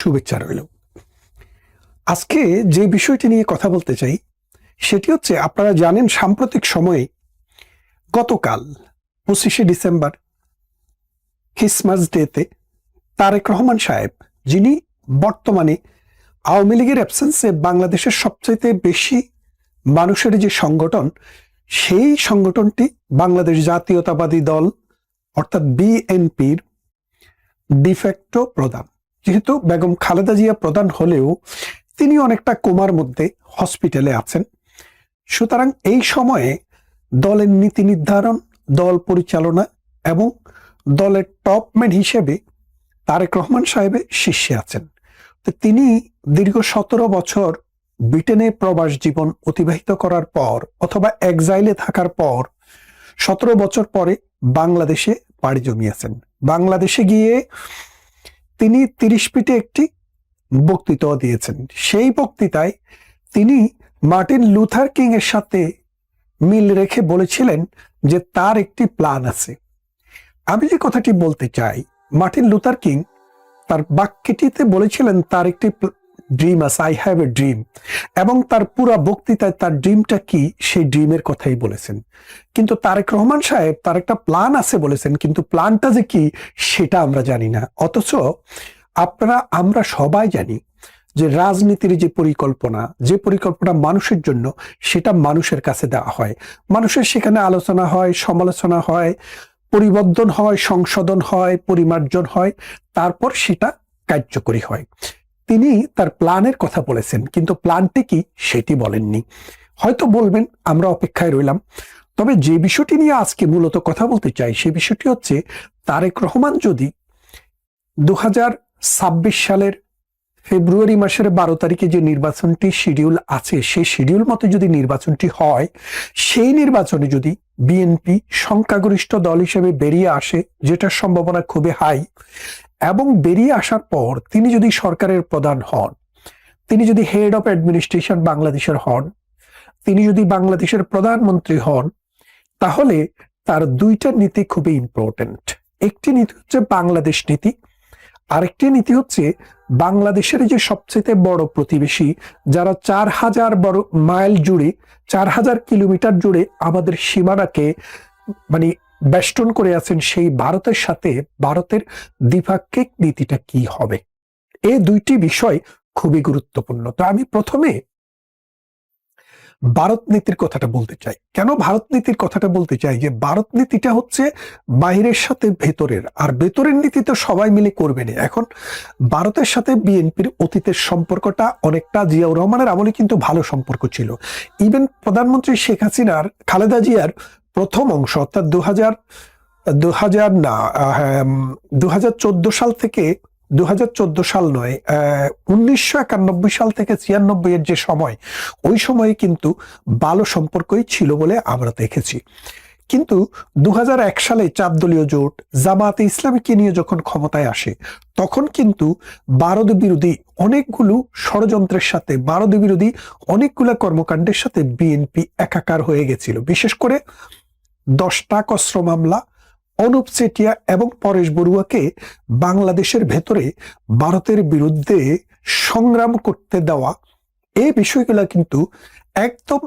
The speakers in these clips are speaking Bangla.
শুভেচ্ছা রইল। আজকে যে বিষয়টি নিয়ে কথা বলতে চাই, সেটি হচ্ছে আপনারা জানেন সাম্প্রতিক সময়ে গতকাল পঁচিশে ডিসেম্বর, ক্রিসমাস ডেতে তারেক রহমান সাহেব, যিনি বর্তমানে আওয়ামী লীগের অ্যাবসেন্সে বাংলাদেশের সবচাইতে বেশি মানুষের যে সংগঠন, সেই সংগঠনটি বাংলাদেশ জাতীয়তাবাদী দল, অর্থাৎ বিএনপির ডিফ্যাক্টো প্রধান। যেহেতু বেগম খালেদা জিয়া প্রধান হলেও তিনি অনেকটা কোমার মধ্যে হসপিটালে আছেন। সুতরাং এই সময়ে দলের নীতি নির্ধারণ, দল পরিচালনা এবং দলের টপম্যান হিসেবে তারেক রহমান সাহেবের শীর্ষে আছেন। তো তিনি দীর্ঘ সতেরো বছর ব্রিটেনে প্রবাস জীবন অতিবাহিত করার পর অথবা এক্সাইলে থাকার পর সতেরো বছর পরে বাংলাদেশে পাড়ি জমিয়েছেন। বাংলাদেশে গিয়ে তিনি তিরিশ পিটে একটি বক্তৃতা দিয়েছেন। সেই বক্তৃতায় তিনি মার্টিন লুথার কিং এর সাথে মিল রেখে বলেছিলেন যে তার একটি প্ল্যান আছে। আমি যে কথাটি বলতে চাই, মার্টিন লুথার কিং তার বাক্যটিতে বলেছিলেন তার একটি ড্রিম আছে আই হ্যাভ এ ড্রিম এবং তার পুরো বক্তৃতায় তার ড্রিমটা কি, সেই ড্রিমের কথাই বলেছেন। কিন্তু তারেক রহমান সাহেব তার একটা প্ল্যান আছে বলেছেন, কিন্তু প্ল্যানটা যে কি, সেটা আমরা জানি না। অথচ আপনারা, আমরা সবাই জানি যে রাজনীতির যে পরিকল্পনা যে পরিকল্পনা মানুষের জন্য, সেটা মানুষের কাছে দেওয়া হয়। মানুষের সেখানে আলোচনা হয়, সমালোচনা হয়, পরিবর্তন হয়, সংশোধন হয়, পরিমার্জন হয়, তারপর সেটা কার্যকরী হয়। তিনি তার প্ল্যানের কথা বলেছেন, কিন্তু প্ল্যানটি কি সেটি বলেননি। হয়তো বলবেন, আমরা অপেক্ষায় রইলাম। তবে যে বিষয়টি নিয়ে আজকে মূলত কথা বলতে চাই, সে বিষয়টি হচ্ছে, তারেক রহমান যদি দুহাজার ছাব্বিশ সালের ফেব্রুয়ারি মাসের বারো তারিখে যে নির্বাচনটি শিডিউল আছে, সেই শিডিউল মতে যদি নির্বাচনটি হয়, সেই নির্বাচনে যদি বিএনপি সংখ্যাগরিষ্ঠ দল হিসেবে বেরিয়ে আসে, যেটার সম্ভাবনা খুবই হাই এবং বেরিয়ে আসার পর তিনি যদি সরকারের প্রধান হন, তিনি যদি হেড অফ অ্যাডমিনিস্ট্রেশন বাংলাদেশের হন, তিনি যদি বাংলাদেশের প্রধানমন্ত্রী হন, তাহলে তার দুইটা নীতি খুবই ইম্পর্টেন্ট একটি নীতি হচ্ছে বাংলাদেশ নীতি, আরেকটি নীতি হচ্ছে বাংলাদেশের যে সবচেয়ে বড় প্রতিবেশী, যারা চার হাজার বড় মাইল জুড়ে, চার হাজার কিলোমিটার জুড়ে আমাদের সীমানাকে মানে বেষ্টন করে আছেন সেই ভারতের সাথে ভারতের দ্বিপাক্ষিক নীতিটা কি হবে? এই দুইটি বিষয় খুবই গুরুত্বপূর্ণ। তো আমি প্রথমে ভারত নীতির কথাটা বলতে চাই। কেন ভারত নীতির কথাটা বলতে চাই? যে ভারত নীতিটা হচ্ছে বাহিরের সাথে ভেতরের। আর ভেতরের নীতি তো সবাই মিলে করবে না এখন ভারতের সাথে বিএনপির অতীতের সম্পর্কটা অনেকটা জিয়াউর রহমানের আমলে কিন্তু ভালো সম্পর্ক ছিল। ইভেন প্রধানমন্ত্রী শেখ হাসিনার, খালেদা জিয়ার প্রথম অংশ, অর্থাৎ দু হাজার দু হাজার না দু হাজার চোদ্দ সাল থেকে দু হাজার চোদ্দ সাল নয় উনিশশো একানব্বই সাল থেকে ছিয়ানব্বই এর যে সময়, ওই সময়ে কিন্তু ভালো সম্পর্কই ছিল বলে আমরা দেখেছি। কিন্তু দু হাজার এক সালে চার দলীয় জোট জামাতে ইসলামীকে নিয়ে যখন ক্ষমতায় আসে, তখন কিন্তু ভারত বিরোধী অনেকগুলো ষড়যন্ত্রের সাথে ভারত বিরোধী অনেকগুলো কর্মকাণ্ডের সাথে বিএনপি একাকার হয়ে গেছিল। বিশেষ করে দশটা কস্ত্র মামলা, অনুপ চেটিয়া এবং পরেশ বড়ুয়াকে বাংলাদেশের ভেতরে ভারতের বিরুদ্ধে সংগ্রাম করতে দেওয়া এই বিষয়গুলো কিন্তু একদম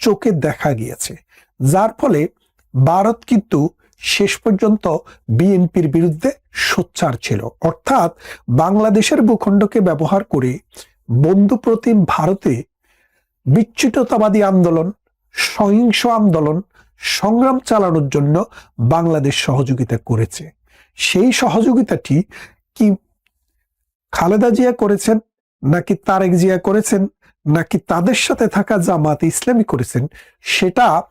চোখে দেখা গিয়েছে। যার ফলে ভারত কিন্তু শেষ পর্যন্ত বিএনপির বিরুদ্ধে সোচ্চার ছিল। অর্থাৎ বাংলাদেশের ভূখণ্ডকে ব্যবহার করে বন্ধুপ্রতিম ভারতে বিচ্যুততাবাদী আন্দোলন, সহিংস আন্দোলন সংগ্রাম চালানোর জন্য বাংলাদেশ সহযোগিতা করেছে। সেই সহযোগিতাটি কি খালেদা জিয়া করেছেন, নাকি তারেক জিয়া করেছেন, নাকি তাদের সাথে থাকা জামাত ইসলামী করেছেন, সেটা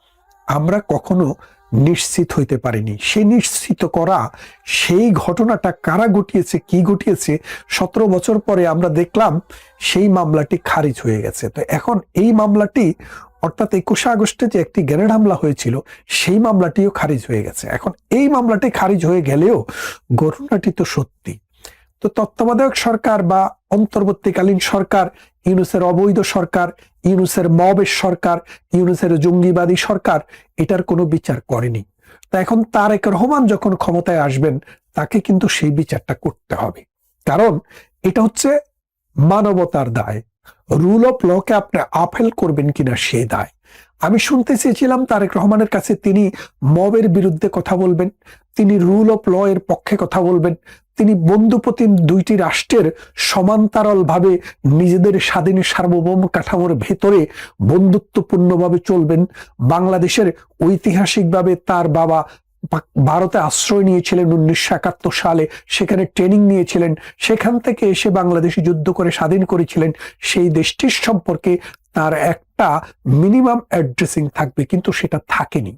আমরা কখনো নিশ্চিত হইতে পারিনি। সে নিশ্চিত করা, সেই ঘটনাটা কারা ঘটিয়েছে, কি ঘটিয়েছে, সতেরো বছর পরে আমরা দেখলাম সেই মামলাটি খারিজ হয়ে গেছে। তো এখন এই মামলাটি অর্থাৎ একুশে আগস্টে যে একটি গ্রেনেড হামলা হয়েছিল, সেই মামলাটিও খারিজ হয়ে গেছে। এখন এই মামলাটি খারিজ হয়ে গেলেও ঘটনাটি তো সত্যি। তো তত্ত্বাবধায়ক সরকার বা অন্তর্বর্তীকালীন সরকার, ইউনুসের অবৈধ সরকার, ইউনুসের মবের সরকার, ইউনুসের জঙ্গিবাদী সরকার, এটার কোনো বিচার করেনি। তা এখন তারেক রহমান যখন ক্ষমতায় আসবেন, তাকে কিন্তু সেই বিচারটা করতে হবে। কারণ এটা হচ্ছে মানবতার দায়। রুল অফ লকে আপনি আপহেল করবেন কিনা সে দায়। আমি শুনতে চেয়েছিলাম তারেক রহমানের কাছে তিনি মবের বিরুদ্ধে কথা বলবেন, তিনি রুল অফ ল এর পক্ষে কথা বলবেন, তিনি বন্ধুপ্রতিম দুইটি রাষ্ট্রের সমান্তরাল ভাবে নিজেদের স্বাধীন সার্বভৌম কাঠামোর ভেতরে বন্ধুত্বপূর্ণভাবে চলবেন, বাংলাদেশের ঐতিহাসিকভাবে তার বাবা ভারতে আশ্রয় নিয়েছিলেন উনিশশো একাত্তর সালে, সেখানে ট্রেনিং নিয়েছিলেন, সেখান থেকে এসে বাংলাদেশে যুদ্ধ করে স্বাধীন করেছিলেন, সেই দেশটির সম্পর্কে তার একটা মিনিমাম অ্যাড্রেসিং থাকবে, কিন্তু সেটা থাকেনি।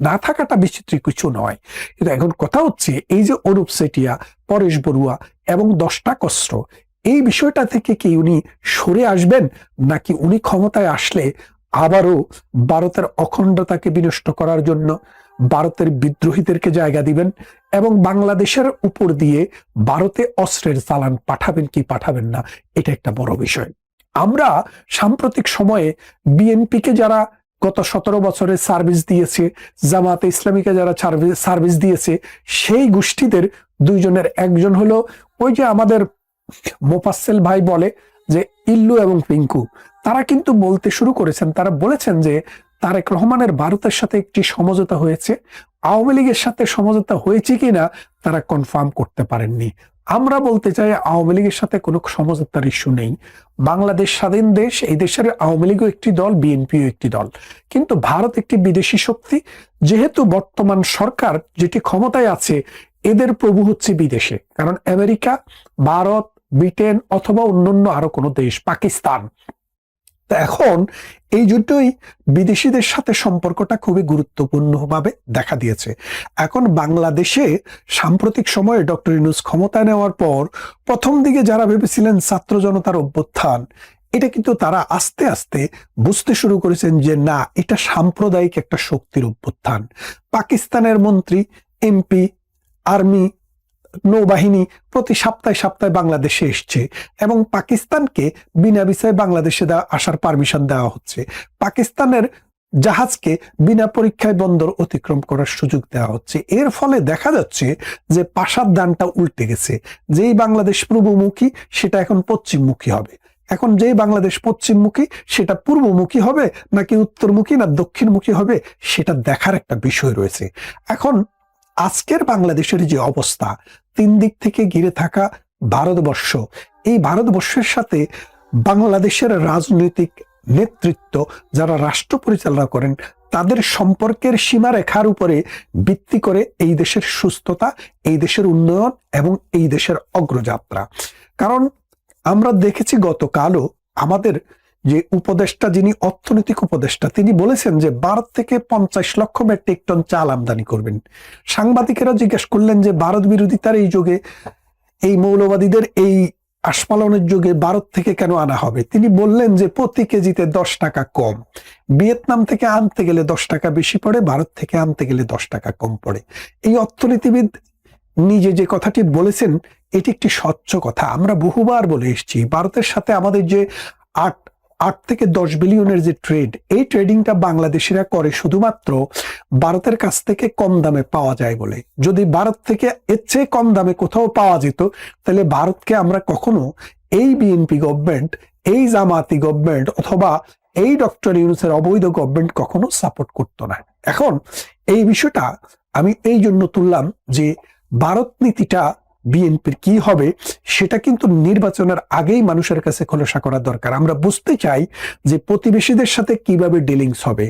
না থাকাটা বিচিত্র কিছু নয়। কিন্তু এখন কথা হচ্ছে, এই যে অনুপ সেটিয়া, পরেশ বড়ুয়া এবং দশটা কষ্ট এই বিষয়টা থেকে কি উনি সরে আসবেন, নাকি উনি ক্ষমতায় আসলে আবারও ভারতের অখণ্ডতাকে বিনষ্ট করার জন্য ভারতের বিদ্রোহীদেরকে জায়গা দিবেন এবং বাংলাদেশের উপর দিয়ে ভারতে অস্ত্রের চালান পাঠাবেন কি পাঠাবেন না, এটা একটা বড় বিষয়। আমরা সাম্প্রতিক সময়ে বিএনপিকে যারা গত সতেরো বছরে সার্ভিস দিয়েছে জামাতে ইসলামীকে যারা সার্ভিস দিয়েছে, সেই গোষ্ঠীদের দুইজনের, একজন হলো ওই যে আমাদের মোপাসেল ভাই বলে যে ইল্লু এবং পিঙ্কু, তারা কিন্তু বলতে শুরু করেছেন, তারা বলেছেন যে তারেক রহমানের ভারতের সাথে একটি সমঝোতা হয়েছে। আওয়ামী লীগের সাথে সমঝোতা হয়েছে কিনা তারা কনফার্ম করতে পারেননি। আমরা বলতে চাই আওয়ামী লীগের সাথে কোনো সমঝোতার ইস্যু নেই। বাংলাদেশ স্বাধীন দেশ, এই দেশের আওয়ামী লীগও একটি দল, বিএনপিও একটি দল। কিন্তু ভারত একটি বিদেশি শক্তি। যেহেতু বর্তমান সরকার যেটি ক্ষমতায় আছে, এদের প্রভু হচ্ছে বিদেশে। কারণ আমেরিকা, ভারত, ব্রিটেন অথবা অন্যান্য আরও কোনো দেশ, পাকিস্তান। তো এখন এই জন্যই বিদেশিদের সাথে সম্পর্কটা খুবই গুরুত্বপূর্ণভাবে দেখা দিয়েছে। এখন বাংলাদেশে সাম্প্রতিক সময়ে ডক্টর ইনুস ক্ষমতায় নেওয়ার পর প্রথম দিকে যারা ভেবেছিলেন ছাত্র জনতার অভ্যুত্থান, এটা কিন্তু তারা আস্তে আস্তে বুঝতে শুরু করেছেন যে না, এটা সাম্প্রদায়িক একটা শক্তির অভ্যুত্থান। পাকিস্তানের মন্ত্রী, এমপি, আর্মি নৌবাহিনী প্রতি সপ্তাহে সপ্তাহে বাংলাদেশে এসছে এবং পাকিস্তানকে বিনা ভিসায় বাংলাদেশে আসার পারমিশন দেওয়া হচ্ছে। পাকিস্তানের জাহাজকে বিনা পরীক্ষায় বন্দর অতিক্রম করার সুযোগ দেওয়া হচ্ছে। এর ফলে দেখা যাচ্ছে যে পাশার দানটা উল্টে গেছে। যেই বাংলাদেশ পূর্বমুখী, সেটা এখন পশ্চিমমুখী হবে। এখন যেই বাংলাদেশ পশ্চিমমুখী, সেটা পূর্বমুখী হবে নাকি উত্তরমুখী না দক্ষিণমুখী হবে, সেটা দেখার একটা বিষয় রয়েছে। এখন আজকের বাংলাদেশের যে অবস্থা, তিন দিক থেকে ঘিরে থাকা ভারতবর্ষ, এই ভারতবর্ষের সাথে বাংলাদেশের রাজনৈতিক নেতৃত্ব যারা রাষ্ট্র পরিচালনা করেন, তাদের সম্পর্কের সীমারেখার উপরে ভিত্তি করে এই দেশের সুস্থতা, এই দেশের উন্নয়ন এবং এই দেশের অগ্রযাত্রা। কারণ আমরা দেখেছি গতকালও আমাদের যে উপদেষ্টা যিনি অর্থনৈতিক উপদেষ্টা, তিনি বলেছেন যে ভারত থেকে পঞ্চাশ লক্ষ মেট্রিক টন চাল আমদানি করবেন। সাংবাদিকেরা জিজ্ঞেস করলেন যে ভারত বিরোধিতার এই যুগে, এই মৌলবাদীদের এই আস্ফালনের যুগে ভারত থেকে কেন আনা হবে? তিনি বললেন যে প্রতি কেজিতে দশ টাকা কম। ভিয়েতনাম থেকে আনতে গেলে দশ টাকা বেশি পড়ে, ভারত থেকে আনতে গেলে দশ টাকা কম পড়ে। এই অর্থনীতিবিদ নিজে যে কথাটি বলেছেন, এটি একটি স্বচ্ছ কথা। আমরা বহুবার বলে এসেছি, ভারতের সাথে আমাদের যে আট আট থেকে দশ বিলিয়নের যে ট্রেড এই ট্রেডিংটা বাংলাদেশিরা করে শুধুমাত্র ভারতের কাছ থেকে কম দামে পাওয়া যায় বলে। যদি ভারত থেকে এর চেয়ে কম দামে কোথাও পাওয়া যেত, তাহলে ভারতকে আমরা কখনো এই বিএনপি গভর্নমেন্ট এই জামাতি গভর্নমেন্ট অথবা এই ডক্টর ইউনুসের অবৈধ গভর্নমেন্ট কখনো সাপোর্ট করতো না। এখন এই বিষয়টা আমি এই জন্য তুললাম যে ভারত নীতিটা বিএনপির কি হবে, সেটা কিন্তু নির্বাচনের আগেই মানুষের কাছে খোলসা করা দরকার। আমরা বুঝতে চাই যে প্রতিবেশীদের সাথে কীভাবে ডিলিংস হবে।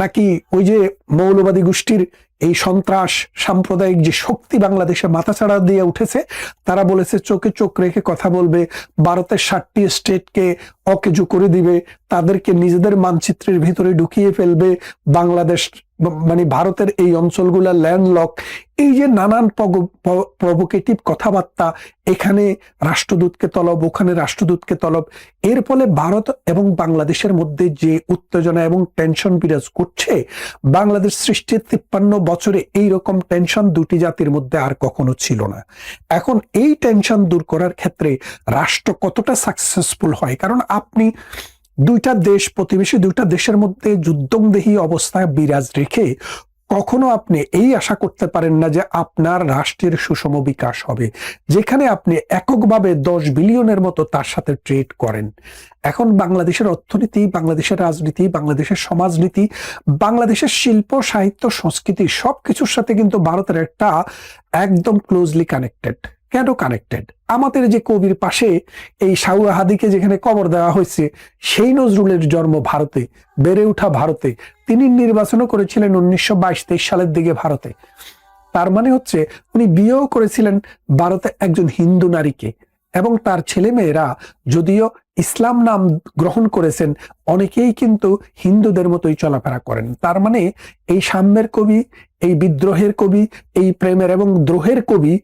নাকি ওই যে মৌলবাদী গোষ্ঠীর এই সন্ত্রাস, সাম্প্রদায়িক যে শক্তি বাংলাদেশে মাথাছাড়া দিয়ে উঠেছে, তারা বলেছে চোখে চোখ রেখে কথা বলবে, ভারতের ষাটটি স্টেটকে অকেজু করে দিবে, তাদেরকে নিজেদের মানচিত্রের ভিতরে ঢুকিয়ে ফেলবে, বাংলাদেশ মানে ভারতের এই অঞ্চলগুলা ল্যান্ডলক এই যে নানান প্রভোকেটিভ কথাবার্তা, এখানে রাষ্ট্রদূতকে তলব, ওখানে রাষ্ট্রদূতকে তলব, এর ফলে ভারত এবং বাংলাদেশের মধ্যে যে উত্তেজনা এবং টেনশন বিরাজ করছে, বাংলাদেশ সৃষ্টির তিপ্পান্ন বছরে এই রকম টেনশন দুটি জাতির মধ্যে আর কখনো ছিল না। এখন এই টেনশন দূর করার ক্ষেত্রে রাষ্ট্র কতটা সাকসেসফুল হয়? কারণ আপনি দুইটা দেশ, প্রতিবেশী দুইটা দেশের মধ্যে যুদ্ধংদেহী অবস্থায় বিরাজ রেখে কখনো আপনি এই আশা করতে পারেন না যে আপনার রাষ্ট্রের সুষম বিকাশ হবে, যেখানে আপনি এককভাবে দশ বিলিয়নের মতো তার সাথে ট্রেড করেন। এখন বাংলাদেশের অর্থনীতি, বাংলাদেশের রাজনীতি, বাংলাদেশের সমাজনীতি, বাংলাদেশের শিল্প, সাহিত্য, সংস্কৃতি সবকিছুর সাথে কিন্তু ভারতের একটা একদম ক্লোজলি কানেক্টেড কেন কানেক্টেড আমাদের যে কবির পাশে এই শাহুয়া হাদিকে যেখানে কবর দেওয়া হয়েছে, সেই নজরুলের জন্ম ভারতে, বেড়ে ওঠা ভারতে, তিনি নির্বাচনও করেছিলেন উনিশশো বাইশ তেইশ সালের দিকে ভারতে। তার মানে হচ্ছে, উনি বিয়েও করেছিলেন ভারতে একজন হিন্দু নারীকে এবং তার ছেলে মেয়েরা যদিও ইসলাম নাম গ্রহণ করেছেন, অনেকেই কিন্তু হিন্দুদের মতোই চলাফেরা করেন। তার মানে এই সাম্যের কবি, এই বিদ্রোহের কবি, এই প্রেমের এবং দ্রোহের কবি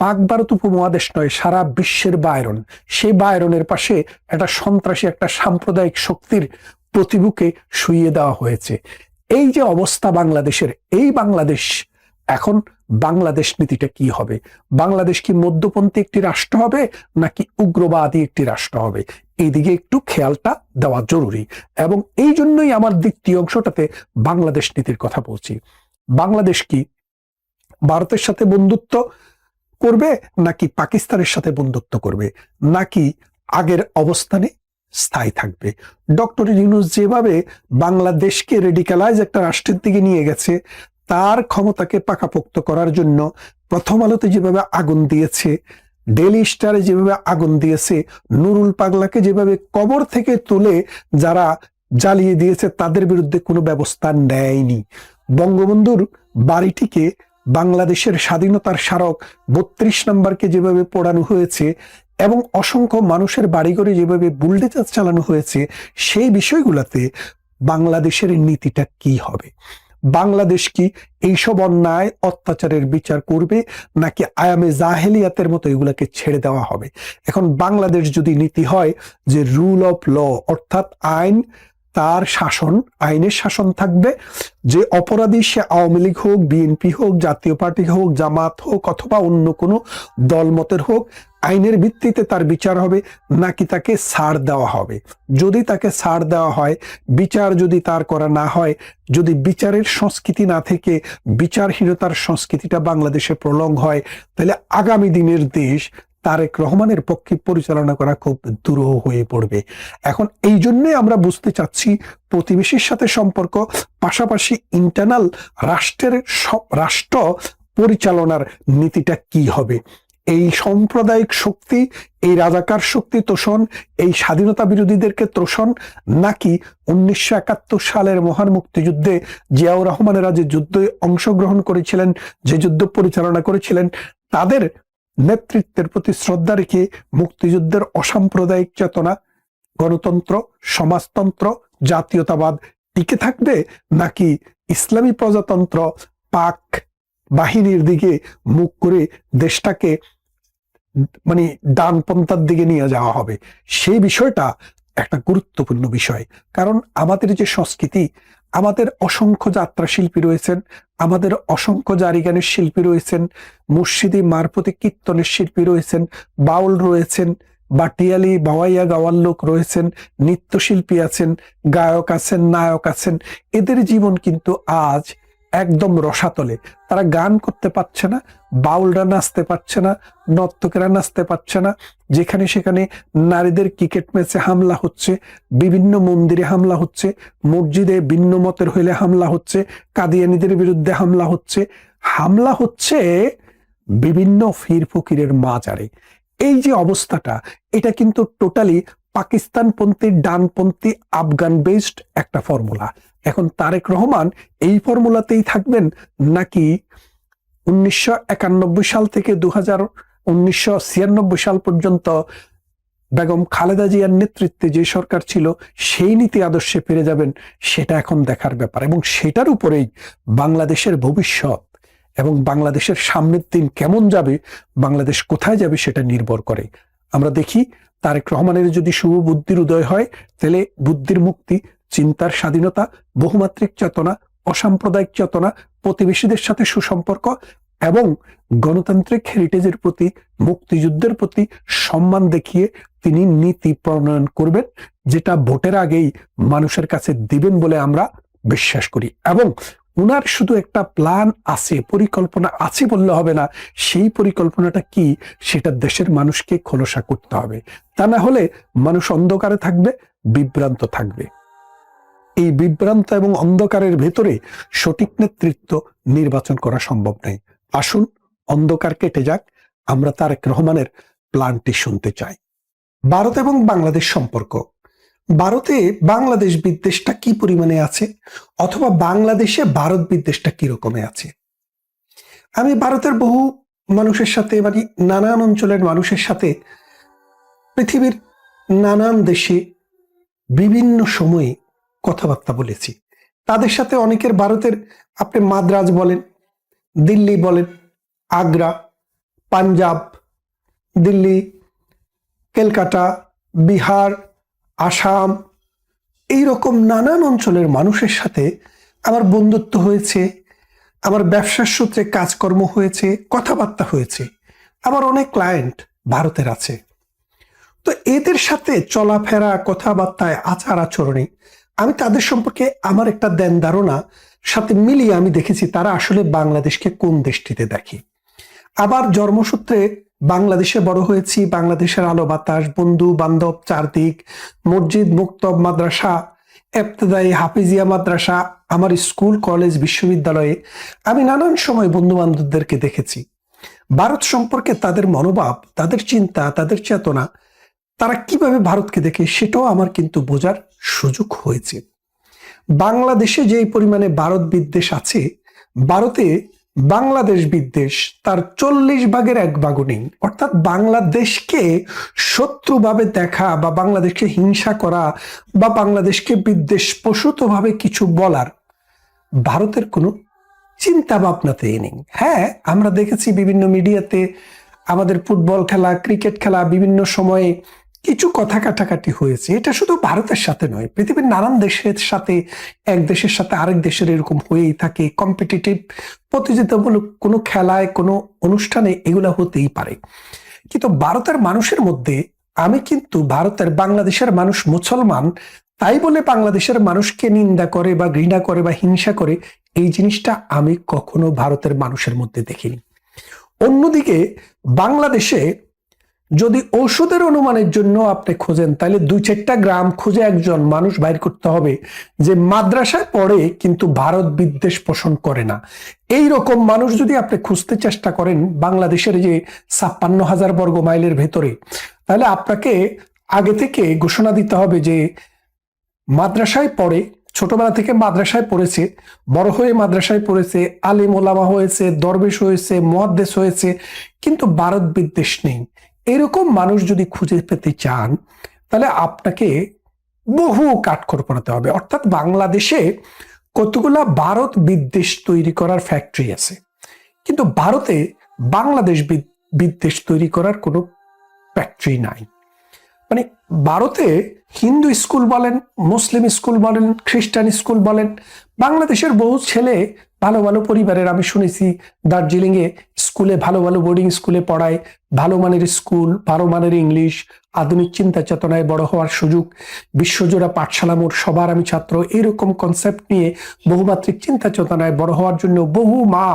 পাক ভারত উপমহাদেশ নয়, সারা বিশ্বের বায়রন সেই বায়রনের পাশে একটা সন্ত্রাসী, একটা সাম্প্রদায়িক শক্তির প্রতিবুকে শুইয়ে দেওয়া হয়েছে। এই যে অবস্থা বাংলাদেশের, এই বাংলাদেশ, এখন বাংলাদেশ নীতিটা কি হবে? বাংলাদেশ কি মধ্যপন্থী একটি রাষ্ট্র হবে, নাকি উগ্রবাদী একটি রাষ্ট্র হবে? এইদিকে একটু খেয়ালটা দেওয়া জরুরি। এবং এই জন্যই আমার দ্বিতীয় অংশটাতে বাংলাদেশ নীতির কথা বলছি। বাংলাদেশ কি ভারতের সাথে বন্ধুত্ব করবে নাকি পাকিস্তানের সাথে বন্ধুত্ব করবে? নাকি আগের অবস্থানে স্থায়ী থাকবে? ডক্টর ইউনুস যেভাবে বাংলাদেশকে রেডিকালাইজ একটা রাষ্ট্রের দিকে নিয়ে গেছে, তার ক্ষমতাকে পাকাপোক্ত করার জন্য প্রথম আলোতে যেভাবে আগুন দিয়েছে ডেলি স্টারে যেভাবে আগুন দিয়েছে, নুরুল পাগলাকে যেভাবে কবর থেকে তুলে যারা জ্বালিয়ে দিয়েছে, তাদের বিরুদ্ধে কোনো ব্যবস্থা নেয়নি। বঙ্গবন্ধুর বাড়িটিকে বাংলাদেশের স্বাধীনতার স্মারক বত্রিশ নম্বরকে যেভাবে পোড়ানো হয়েছে এবং অসংখ্য মানুষের বাড়িঘরে যেভাবে বুলডেজার চালানো হয়েছে, সেই বিষয়গুলোতে বাংলাদেশের নীতিটা কি হবে? বাংলাদেশ কি এইসব অন্যায়, অত্যাচারের বিচার করবে, নাকি আয়ামে জাহেলিয়াতের মতো এগুলাকে ছেড়ে দেওয়া হবে? এখন বাংলাদেশ যদি নীতি হয় যে রুল অফ ল অর্থাৎ আইন তার শাসন, আইনের শাসন থাকবে। যে অপরাধী সে আওয়ামী লীগ হোক, বিএনপি হোক, জাতীয় পার্টি হোক, জামাত হোক অথবা অন্য কোনো দলমতের হোক, আইনের ভিত্তিতে তার বিচার হবে, নাকি তাকে ছাড় দেওয়া হবে। যদি তাকে ছাড় দেওয়া হয়, বিচার যদি তার করা না হয়, যদি বিচারের সংস্কৃতি না থেকে বিচারহীনতার সংস্কৃতিটা বাংলাদেশে প্রলং হয়, তাহলে আগামী দিনের দেশ তারেক রহমানের পক্ষে পরিচালনা করা খুব দুরূহ হয়ে পড়বে। এখন এই জন্যই আমরা বুঝতে চাচ্ছি প্রতিবেশীর সাথে সম্পর্ক, পাশাপাশি ইন্টারনাল রাষ্ট্রের রাষ্ট্র পরিচালনার নীতিটা কি হবে? এই সাম্প্রদায়িক শক্তি, এই রাজাকার শক্তি তোষণ, এই স্বাধীনতা বিরোধীদেরকে তোষণ, নাকি উনিশশো একাত্তর সালের মহান মুক্তিযুদ্ধে জিয়াউর রহমানেরা যে যুদ্ধে অংশগ্রহণ করেছিলেন, যে যুদ্ধ পরিচালনা করেছিলেন, তাদের নেতৃত্বের প্রতি শ্রদ্ধা রেখে মুক্তিযুদ্ধের অসাম্প্রদায়িক চেতনা, গণতন্ত্র, সমাজতন্ত্র, জাতীয়তাবাদ টিকে থাকবে নাকি ইসলামী প্রজাতন্ত্র পাক বাহিনীর দিকে মুখ করে দেশটাকে মানে ডানপন্থার দিকে নিয়ে যাওয়া হবে? সেই বিষয়টা একটা গুরুত্বপূর্ণ বিষয়। কারণ আমাদের যে সংস্কৃতি আমাদের অসংখ্য যাত্রা শিল্পী রয়েছেন, আমাদের অসংখ্য জারিগানের শিল্পী রয়েছেন মুর্শিদি মারপতি কীর্তনের শিল্পী রয়েছেন, বাউল রয়েছেন, বাটিয়ালি, বাওয়াইয়া গাওয়ার লোক রয়েছেন, নৃত্যশিল্পী আছেন, গায়ক আছেন, নায়ক আছেন। এদের জীবন কিন্তু আজ একদম রসাতলে। তারা গান করতে পারছে না, বাউলরা নাচতে পারছে না, নর্তকেরা নাচতে পারছে না। যেখানে সেখানে নারীদের ক্রিকেট ম্যাচে হামলা হচ্ছে, বিভিন্ন মন্দিরে হামলা হচ্ছে, মসজিদে ভিন্ন মতের হইলে হামলা হচ্ছে, কাদিয়ানিদের বিরুদ্ধে হামলা হচ্ছে। হামলা হচ্ছে বিভিন্ন ফির ফকিরের মাজারে। এই যে অবস্থাটা, এটা কিন্তু টোটালি পাকিস্তানপন্থী, ডানপন্থী আফগান বেসড একটা ফর্মুলা এখন তারেক রহমান এই ফর্মুলাতেই থাকবেন নাকি উনিশশো একানব্বই সাল থেকে দু উনিশশো সাল পর্যন্ত বেগম খালেদা জিয়ার নেতৃত্বে যে সরকার ছিল, সেই নীতি আদর্শে ফিরে যাবেন, সেটা এখন দেখার ব্যাপার। এবং সেটার উপরেই বাংলাদেশের ভবিষ্যৎ এবং বাংলাদেশের সামনের দিন কেমন যাবে, বাংলাদেশ কোথায় যাবে, সেটা নির্ভর করে। আমরা দেখি তারেক রহমানের যদি শুভ বুদ্ধির উদয় হয়, তাহলে বুদ্ধির মুক্তি, চিন্তার স্বাধীনতা, বহুমাত্রিক চেতনা, অসাম্প্রদায়িক চেতনা, প্রতিবেশীদের সাথে সুসম্পর্ক এবং গণতান্ত্রিক হেরিটেজের প্রতি, মুক্তিযুদ্ধের প্রতি সম্মান দেখিয়ে তিনি নীতি প্রণয়ন করবেন, যেটা ভোটের আগেই মানুষের কাছে দিবেন বলে আমরা বিশ্বাস করি। এবং উনার শুধু একটা প্ল্যান আছে, পরিকল্পনা আছে বললে হবে না, সেই পরিকল্পনাটা কি সেটা দেশের মানুষকে খোলসা করতে হবে। তা না হলে মানুষ অন্ধকারে থাকবে, বিভ্রান্ত থাকবে। এই বিভ্রান্ত এবং অন্ধকারের ভেতরে সঠিক নেতৃত্ব নির্বাচন করা সম্ভব নয়। আসুন, অন্ধকার কেটে যাক, আমরা তারেক রহমানের প্ল্যানটি শুনতে চাই। ভারত এবং বাংলাদেশ সম্পর্ক। ভারতে বাংলাদেশ বিদ্বেষটা কি পরিমাণে আছে? অথবা বাংলাদেশে ভারত বিদ্বেষটা কি রকমে আছে? আমি ভারতের বহু মানুষের সাথে মানে নানান অঞ্চলের মানুষের সাথে, পৃথিবীর নানান দেশে বিভিন্ন সময়ে কথাবার্তা বলেছি। তাদের সাথে অনেকের ভারতের, আপনি মাদ্রাজ বলেন, দিল্লি বলেন, আগ্রা, পাঞ্জাব, দিল্লি, কলকাতা, বিহার আসাম এই রকম নানান অঞ্চলের মানুষের সাথে আমার বন্ধুত্ব হয়েছে, আমার ব্যবসার সূত্রে কাজকর্ম হয়েছে, কথাবার্তা হয়েছে, আমার অনেক ক্লায়েন্ট ভারতের আছে। তো এদের সাথে চলাফেরা, কথাবার্তায়, আচার আচরণে আমি তাদের সম্পর্কে আমার একটা দেন ধারণা, সাথে মিলিয়ে আমি দেখেছি তারা আসলে বাংলাদেশকে কোন দেশটিতে দেখে। আবার জন্মসূত্রে বাংলাদেশে বড় হয়েছি, বাংলাদেশের আলো বাতাস, বন্ধু, বান্ধব, চারদিক, মসজিদ, মুক্তব মাদ্রাসা এফতেদায়ী হাফিজিয়া মাদ্রাসা, আমার স্কুল, কলেজ, বিশ্ববিদ্যালয়ে আমি নানান সময় বন্ধু বান্ধবদেরকে দেখেছি। ভারত সম্পর্কে তাদের মনোভাব, তাদের চিন্তা, তাদের চেতনা, তারা কীভাবে ভারতকে দেখে সেটাও আমার কিন্তু বোঝার সুযোগ হয়েছে। বাংলাদেশে যেই পরিমাণে ভারত বিদ্বেষ আছে, ভারতে বাংলাদেশ বিদ্বেষ, তার চল্লিশ ভাগের এক ভাগও নেই অর্থাৎ বাংলাদেশকে শত্রুভাবে দেখা বা বাংলাদেশকে হিংসা করা বা বাংলাদেশকে বিদ্বেষ প্রসূতভাবে কিছু বলার ভারতের কোনো চিন্তা ভাবনাতেই নেই। হ্যাঁ আমরা দেখেছি বিভিন্ন মিডিয়াতে আমাদের ফুটবল খেলা, ক্রিকেট খেলা বিভিন্ন সময়ে কিছু কথা কাটাকাটি হয়েছে। এটা শুধু ভারতের সাথে নয়, পৃথিবীর নানান দেশের সাথে, এক দেশের সাথে আরেক দেশের এরকম হয়েই থাকে। কম্পিটিটিভ প্রতিযোগিতামূলক কোনো খেলায়, কোনো অনুষ্ঠানে এগুলো হতেই পারে। কিন্তু ভারতের মানুষের মধ্যে, আমি কিন্তু ভারতের বাংলাদেশের মানুষ মুসলমান, তাই বলে বাংলাদেশের মানুষকে নিন্দা করে বা ঘৃণা করে বা হিংসা করে, এই জিনিসটা আমি কখনো ভারতের মানুষের মধ্যে দেখিনি। অন্যদিকে বাংলাদেশে যদি ওষুধের অনুমানের জন্য আপনি খোঁজেন, তাহলে দুই চারটা গ্রাম খুঁজে একজন মানুষ বাইর করতে হবে যে মাদ্রাসায় পড়ে কিন্তু ভারত বিদ্বেষ পোষণ করে না। এই রকম মানুষ যদি আপনি খুঁজতে চেষ্টা করেন বাংলাদেশের যে ছাপ্পান্ন হাজার বর্গ মাইলের ভেতরে, তাহলে আপনাকে আগে থেকে ঘোষণা দিতে হবে যে মাদ্রাসায় পড়ে, ছোটবেলা থেকে মাদ্রাসায় পড়েছে, বড় হয়ে মাদ্রাসায় পড়েছে, আলিম ওলামা হয়েছে, দরবেশ হয়েছে মহাদ্দেশ হয়েছে, কিন্তু ভারত বিদ্বেষ নেই। এরকম মানুষ যদি খুঁজে পেতে চান, তাহলে আপনাকে বহু কাঠখড় পড়াতে হবে। অর্থাৎ বাংলাদেশে কতগুলা ভারত বিদ্বেষ তৈরি করার ফ্যাক্টরি আছে। কিন্তু ভারতে বাংলাদেশ বিদ্বেষ তৈরি করার কোনো ফ্যাক্টরি নাই। মানে ভারতে হিন্দু স্কুল বলেন, মুসলিম স্কুল বলেন, খ্রিস্টান স্কুল বলেন, বাংলাদেশের বহু ছেলে ভালো ভালো পরিবারের আমি শুনেছি দার্জিলিংয়ে স্কুলে ভালো ভালো বোর্ডিং স্কুলে পড়ায়, ভালো মানের স্কুল ভালো মানের ইংলিশ আধুনিক চিন্তা চেতনায় বড় হওয়ার সুযোগ, বিশ্বজোড়া পাঠশালা মোট সবার আমি ছাত্র, এরকম কনসেপ্ট নিয়ে বহুমাত্রিক চিন্তা চেতনায় বড় হওয়ার জন্য বহু মা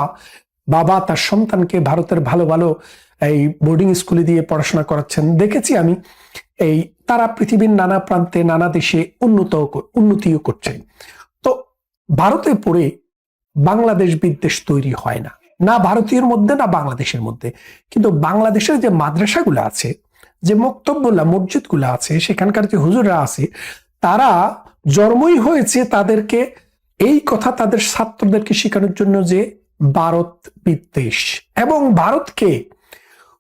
বাবা তার সন্তানকে ভারতের ভালো ভালো এই বোর্ডিং স্কুলে দিয়ে পড়াশোনা করাচ্ছেন। দেখেছি আমি এই তারা পৃথিবীর নানা প্রান্তে, নানা দেশে উন্নত, উন্নতিও করছে। তো ভারতে পড়ে বাংলাদেশ বিদ্বেষ তৈরি হয় না। না ভারতীয়ের মধ্যে, না বাংলাদেশের মধ্যে। কিন্তু বাংলাদেশের যে মাদ্রাসাগুলো আছে, যে মক্তব্যগুলা মসজিদগুলো আছে, সেখানকার যে হুজুররা আছে, তারা জন্মই হয়েছে তাদেরকে এই কথা তাদের ছাত্রদেরকে শেখানোর জন্য যে ভারত বিদ্বেষ। এবং ভারতকে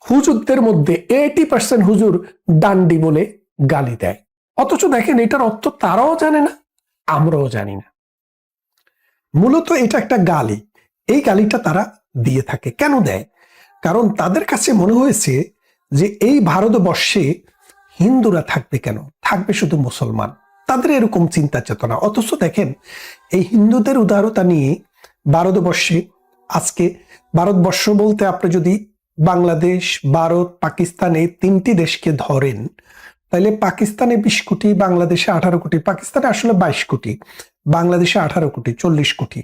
হুজুরদের মধ্যে এইটি পার্সেন্ট হুজুর ডান্ডি বলে গালি দেয়। অথচ দেখেন, এটার অর্থ তারাও জানে না, আমরাও জানি না। মূলত এটা একটা গালি। এই গালিটা তারা দিয়ে থাকে। কেন দেয়? কারণ তাদের কাছে মনে হয়েছে যে এই ভারতবর্ষে হিন্দুরা থাকবে কেন? থাকবে শুধু মুসলমান। তাদের এরকম চিন্তা চেতনা। অথচ দেখেন, এই হিন্দুদের উদারতা নিয়ে ভারতবর্ষে আজকে ভারতবর্ষ বলতে আপনি যদি বাংলাদেশ, ভারত, পাকিস্তান এই তিনটি দেশকে ধরেন, তাহলে পাকিস্তানে বিশ কোটি, বাংলাদেশে আঠারো কোটি, পাকিস্তানে আসলে বাইশ কোটি। বাংলাদেশে আঠারো কোটি, চল্লিশ কোটি।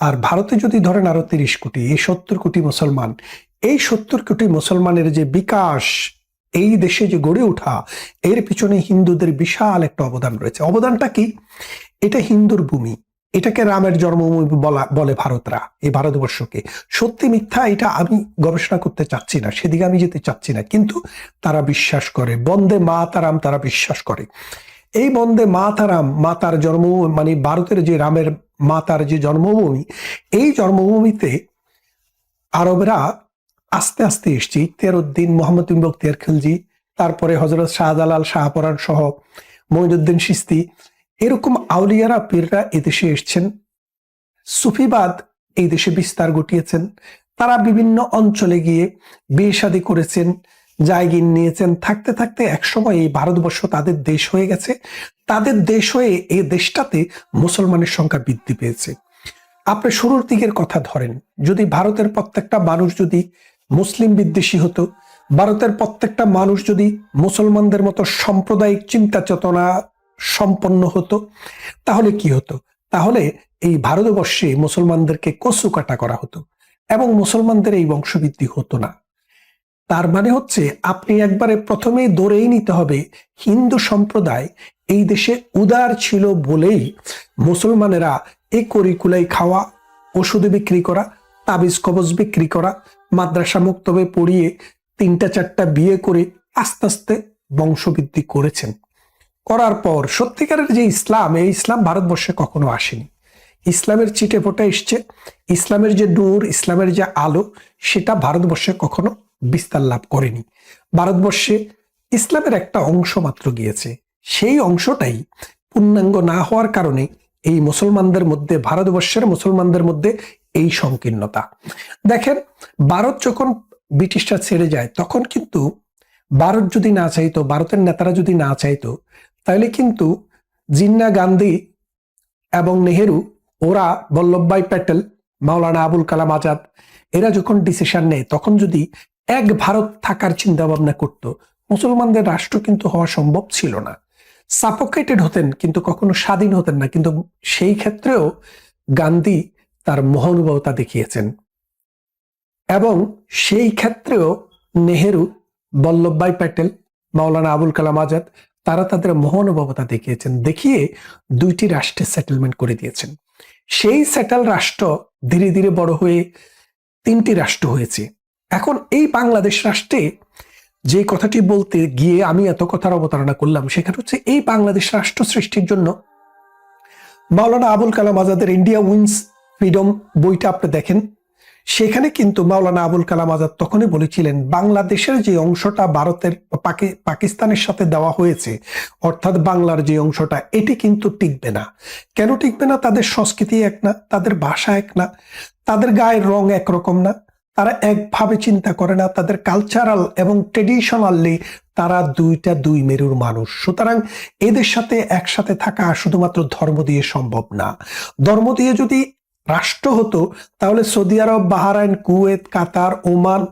আর ভারতে যদি ধরেন আরও তিরিশ কোটি, এই সত্তর কোটি মুসলমান, এই সত্তর কোটি মুসলমানের যে বিকাশ, এই দেশে যে গড়ে ওঠা, এর পিছনে হিন্দুদের বিশাল একটা অবদান রয়েছে। অবদানটা কি? এটা হিন্দুর ভূমি। এটাকে রামের জন্মভূমি বলা, বলে ভারতরা এই ভারতবর্ষকে। সত্যি মিথ্যা, এটা আমি গবেষণা করতে চাচ্ছি না, সেদিকে আমি যেতে চাচ্ছি না। কিন্তু তারা বিশ্বাস করে, বন্দে মা তারাম তারা বিশ্বাস করে। এই বন্দে মা তারাম মাতার জন্মভূমি মানে ভারতের যে রামের মাতার যে জন্মভূমি, এই জন্মভূমিতে আরবরা আস্তে আস্তে এসছে। ইখতিয়ার উদ্দিন মোহাম্মদ বিন বখতিয়ার খিলজি, তারপরে হজরত শাহজালাল শাহপরান সহ মঈনুদ্দিন সিস্তি, এরকম আউলিয়ারা, পীররা এদেশে এসছেন। সুফিবাদ এই দেশে বিস্তার ঘটিয়েছেন। তারা বিভিন্ন অঞ্চলে গিয়ে বিয়ে করেছেন। জায়গিন নিয়েছেন। থাকতে থাকতে একসময় এই ভারতবর্ষ তাদের দেশ হয়ে গেছে। তাদের দেশ হয়ে এই দেশটাতে মুসলমানের সংখ্যা বৃদ্ধি পেয়েছে। আপনি শুরুর দিকের কথা ধরেন, যদি ভারতের প্রত্যেকটা মানুষ যদি মুসলিম বিদ্বেষী হতো, ভারতের প্রত্যেকটা মানুষ যদি মুসলমানদের মতো সাম্প্রদায়িক চিন্তা চেতনা সম্পন্ন হতো, তাহলে কি হতো? তাহলে এই ভারতবর্ষে মুসলমানদেরকে কচু কাটা করা হতো এবং মুসলমানদের এই বংশবৃদ্ধি হতো না। তার মানে হচ্ছে আপনি একবারে প্রথমেই ধরেই নিতে হবে, হিন্দু সম্প্রদায় এই দেশে উদার ছিল বলেই মুসলমানেরা এই করিকুলাই খাওয়া, ওষুধ বিক্রি করা, তাবিজ কবজ বিক্রি করা, মাদ্রাসা মুক্তবে পড়িয়ে তিনটা চারটা বিয়ে করে আস্তে আস্তে বংশবৃদ্ধি করেছেন। করার পর সত্যিকারের যে ইসলাম, এই ইসলাম ভারতবর্ষে কখনো আসেনি। ইসলামের চিটে ফোটা এসছে, ইসলামের যে নূর, ইসলামের যে আলো, সেটা ভারতবর্ষে কখনো বিস্তার লাভ করেনি। ভারতবর্ষে ইসলামের একটা অংশ মাত্র গিয়েছে। সেই অংশটাই পূর্ণাঙ্গ না হওয়ার কারণে এই মুসলমানদের মধ্যে, ভারতবর্ষের মুসলমানদের মধ্যে এই সংকীর্ণতা। দেখেন, ভারত যখন ব্রিটিশরা ছেড়ে যায়, তখন কিন্তু ভারত যদি না চাইতো, ভারতের নেতারা যদি না চাইতো, তাহলে কিন্তু জিন্না গান্ধী এবং নেহেরু, ওরা বল্লভভাই প্যাটেল, মাওলানা আবুল কালাম আজাদ, এরা যখন ডিসিশন নেয়, তখন যদি এক ভারত থাকার চিন্তা ভাবনা করত। মুসলমানদের রাষ্ট্র কিন্তু হওয়া সম্ভব ছিল না। সাপোকেটেড হতেন কিন্তু কখনো স্বাধীন হতেন না। কিন্তু সেই ক্ষেত্রেও গান্ধী তার মহানুভবতা দেখিয়েছেন। এবং সেই ক্ষেত্রেও নেহেরু, বল্লভভাই প্যাটেল, মাওলানা আবুল কালাম আজাদ, তারা তাদের মহানুভবতা দেখিয়েছেন। দেখিয়ে দুইটি রাষ্ট্রে সেটেলমেন্ট করে দিয়েছেন। সেই সেটেল রাষ্ট্র ধীরে ধীরে বড় হয়ে তিনটি রাষ্ট্র হয়েছে। এখন এই বাংলাদেশ রাষ্ট্রে যে কথাটি বলতে গিয়ে আমি এত কথার অবতারণা করলাম, সেখানে হচ্ছে এই বাংলাদেশ রাষ্ট্র সৃষ্টির জন্য মাওলানা আবুল কালাম আজাদের ইন্ডিয়া উইন্স ফ্রিডম বইটা আপনি দেখেন। সেখানে কিন্তু মাওলানা আবুল কালাম আজাদ তখনই বলেছিলেন, বাংলাদেশের যে অংশটা ভারতের পাকি- পাকিস্তানের সাথে দেওয়া হয়েছে, অর্থাৎ বাংলার যে অংশটা, এটি কিন্তু টিকবে না। কেন টিকবে না? তাদের সংস্কৃতি এক না, তাদের ভাষা এক না, তাদের গায়ের রং একরকম না তারা একভাবে চিন্তা করে না, তাদের কালচারাল এবং ট্রেডিশনালি তারা দুইটা দুই মেরুর মানুষ। সুতরাং এদের সাথে একসাথে থাকা শুধুমাত্র ধর্ম দিয়ে সম্ভব না। ধর্ম দিয়ে যদি রাষ্ট্র হতো, তাহলে Saudi Arab, Bahrain, Kuwait, Qatar, Oman,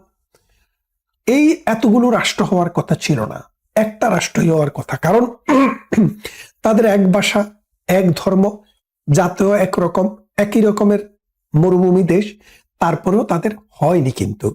এই এতগুলো রাষ্ট্র হওয়ার কথা ছিল না। একটা রাষ্ট্রই হওয়ার কথা। কারণ তাদের এক ভাষা, এক ধর্ম, জাতীয় একরকম একই রকমের মরুভূমি দেশ। তারপরেও তাদের হয়নি কিন্তু।